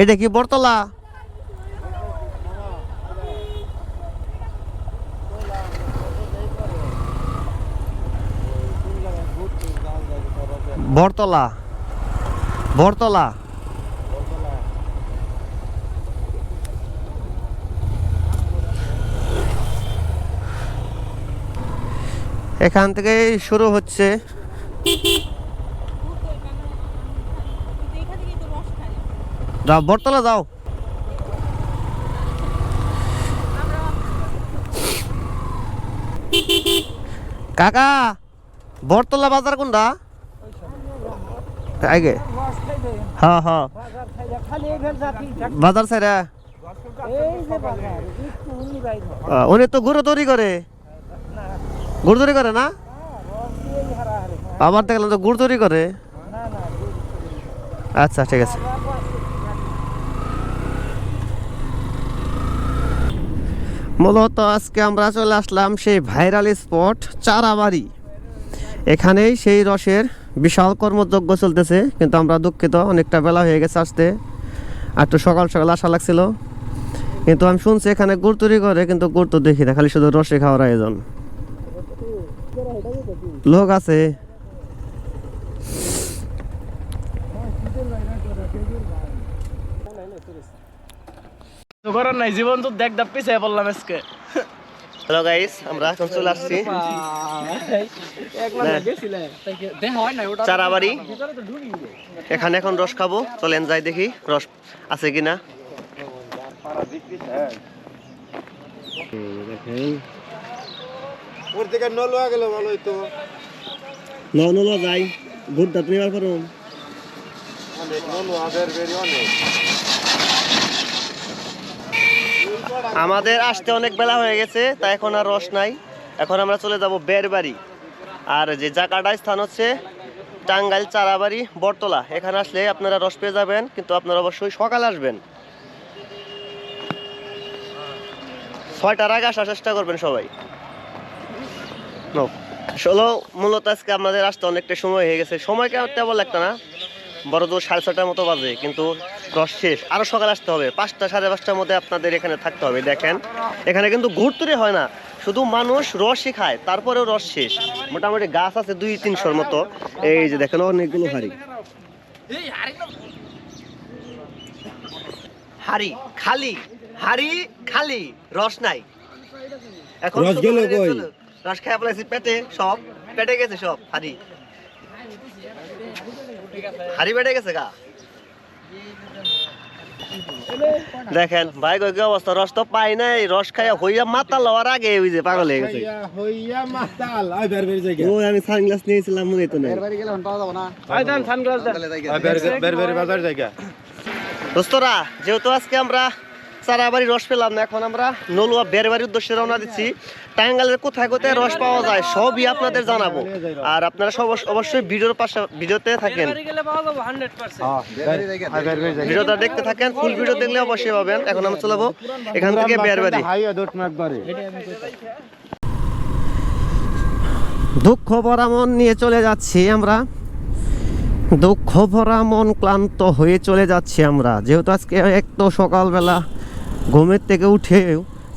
এটা কি বরতলা বরতলা বরতলা এখান থেকে শুরু হচ্ছে। যাও বরতলা যাও। কাকা বরতলা বাজার কোনটা? আগে। হ্যাঁ হ্যাঁ। বাজার সাইরা উনি তো গুঁড়ো তৈরি করে। গুড় তৈরি করে না? আবার দেখলাম তো গুড় তৈরি করে। আচ্ছা ঠিক আছে। মূলত আজকে আমরা চলে আসলাম সেই ভাইরাল স্পট চারাবাড়ি। এখানেই সেই রসের বিশাল কর্মযজ্ঞ চলতেছে, কিন্তু আমরা দুঃখিত, অনেকটা বেলা হয়ে গেছে আসতে। আর একটু সকাল সকাল আসা লাগছিল। কিন্তু আমি শুনছি এখানে গুড় তৈরি করে, কিন্তু গুড় তো দেখি না, খালি শুধু রসে খাওয়ার আয়োজন। লোক আছে। করার নাই জীবন তো দেখ দাপ পিছিয়ে পড়লাম আজকে। হ্যালো গাইস আমরা এখন চলে আসছি। চারাবাড়ি এখানে এখন রস খাব চলেন যাই দেখি রস আছে কিনা। ওর থেকে নলুয়া গেলে ভালো হইতো। ননলা যাই। ভুট্টা তুমি এবার পারো অনেক নলুয়া বের বেরি অনেক। আমাদের আসতে অনেক বেলা হয়ে গেছে, তাই এখন আর রস নাই। এখন আমরা চলে যাব বেরবাড়ি। আর যে জায়গাটা স্থান হচ্ছে টাঙ্গাইল চারাবাড়ি, বটতলা। এখানে আসলে আপনারা রস পেয়ে যাবেন, কিন্তু আপনারা অবশ্যই সকালে আসবেন। ছয়টার আগে আসার চেষ্টা করবেন সবাই. ষোলো মূলত আজকে আমাদের আসতে অনেকটা সময় হয়ে গেছে। সময় কেমন তেমন লাগতো না? বড় তো সাড়ে ছটার মতো বাজে কিন্তু রস শেষ। আরও সকাল আসতে হবে। পাঁচটা সাড়ে পাঁচটার মধ্যে আপনাদের এখানে থাকতে হবে। দেখেন এখানে কিন্তু ঘুরতুরে হয় না। শুধু মানুষ রসই খায় তারপরেও রস শেষ। মোটামুটি গাছ আছে দুই তিনশোর মতো। এই যে দেখেন অনেকগুলো হাড়ি। হাড়ি খালি হাড়ি খালি রস নাই। এখন রস শুধু গেল কই? রস খেয়ে ফেলেছি পেটে সব। পেটে গেছে সব হাড়ি। হাড়ি বেড়ে গেছে গা। দেখেন ভাই কি অবস্থা? রস তো পাই নাই রস খাইয়া হইয়া মাতাল লওয়ার আগে ওই যে পাগল হয়ে গেছে। হইয়া হইয়া মাতাল আই বের বের জায়গা ও আমি সানগ্লাস নিয়েছিলাম মনে তো নাই। আই দেন সানগ্লাস দেন। আই বের বের বের বাজার জায়গা। দোস্তরা যেহেতু আজকে আমরা চারাবাড়ি রস পেলাম না। এখন আমরা নলুয়া বেরবাড়ির উদ্দেশ্যে রওনা দিচ্ছি। টাঙ্গালের কোথায় কোথায় রস পাওয়া যায় সবই আপনাদের জানাব। আর আপনারা সব অবশ্যই ভিডিওর পাশে ভিডিওতে থাকেন। ভিডিওটা দেখতে থাকেন ফুল ভিডিও দেখলে অবশ্যই পাবেন। এখন আমরা চলাবো এখান থেকে বেরবাড়ি দুঃখ ভরা মন নিয়ে চলে যাচ্ছি আমরা। দুঃখ ভরা মন ক্লান্ত হয়ে চলে যাচ্ছি আমরা। যেহেতু আজকে এক তো সকালবেলা ঘুমের থেকে উঠে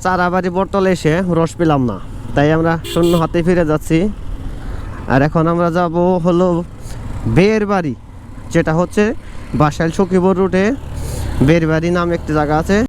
চারাবাড়ি বটলে এসে রস পেলাম না। তাই আমরা শূন্য হাতে ফিরে যাচ্ছি। আর এখন আমরা যাব হলো বের বাড়ি যেটা হচ্ছে বাসাইল সখীপুর রুটে বের বাড়ি নামে একটি জায়গা আছে।